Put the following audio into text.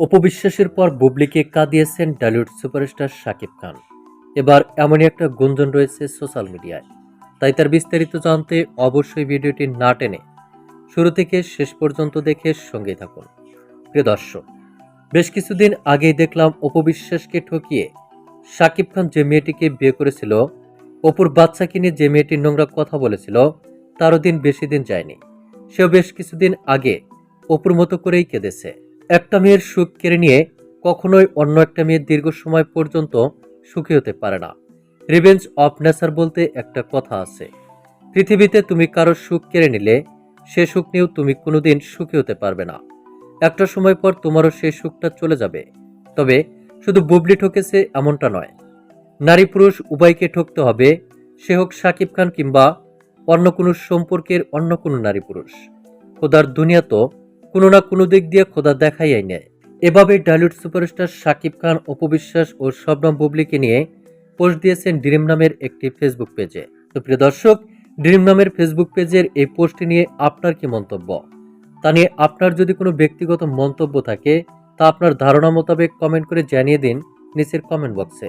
অপবিশ্বাসের পর বুবলিকে কাঁদিয়েছেন ডালিউড সুপারস্টার শাকিব খান। এবার এমনই একটা গুঞ্জন রয়েছে সোশ্যাল মিডিয়ায়। তাই তার বিস্তারিত জানতে অবশ্যই ভিডিওটি না টেনে শুরু থেকে শেষ পর্যন্ত দেখে সঙ্গে থাকুন। প্রিয় দর্শক, বেশ কিছুদিন আগেই দেখলাম অপবিশ্বাসকে ঠকিয়ে শাকিব খান যে মেয়েটিকে বিয়ে করেছিল, অপুর বাচ্চাকে নিয়ে যে মেয়েটির নোংরা কথা বলেছিল, তারও দিন বেশি দিন যায়নি। সেও বেশ কিছুদিন আগে অপুর মতো করেই কেঁদেছে। একটা মেয়ের সুখ কেড়ে নিয়ে কখনোই অন্য একটা মেয়ের দীর্ঘ সময় পর্যন্ত সুখী হতে পারে না। রিভেঞ্জ অফ নেচার বলতে একটা কথা আছে। পৃথিবীতে তুমি কারও সুখ কেড়ে নিলে, সে সুখ নিয়েও তুমি কোনোদিন সুখী হতে পারবে না। একটা সময় পর তোমারও সেই সুখটা চলে যাবে। তবে শুধু বুবলি ঠকেছে এমনটা নয়। নারী পুরুষ উভয়কে ঠকতে হবে, সে হোক সাকিব খান কিংবা অন্য কোনো সম্পর্কের অন্য কোনো নারী পুরুষ। খোদার দুনিয়া তো কোনো না কোনো দিক দিয়ে খোদা দেখাইয়াই নেয়। এভাবে ডালিউড সুপারস্টার শাকিব খান অপবিশ্বাস ও শবনম বুবলিকে নিয়ে পোস্ট দিয়েছেন ড্রিম নামের একটি ফেসবুক পেজে। তো প্রিয় দর্শক, ড্রিম নামের ফেসবুক পেজের এই পোস্টটি নিয়ে আপনার কি মন্তব্য? তা নিয়ে আপনার যদি কোনো ব্যক্তিগত মন্তব্য থাকে, তা আপনার ধারণা মোতাবেক কমেন্ট করে জানিয়ে দিন নিচের কমেন্ট বক্সে।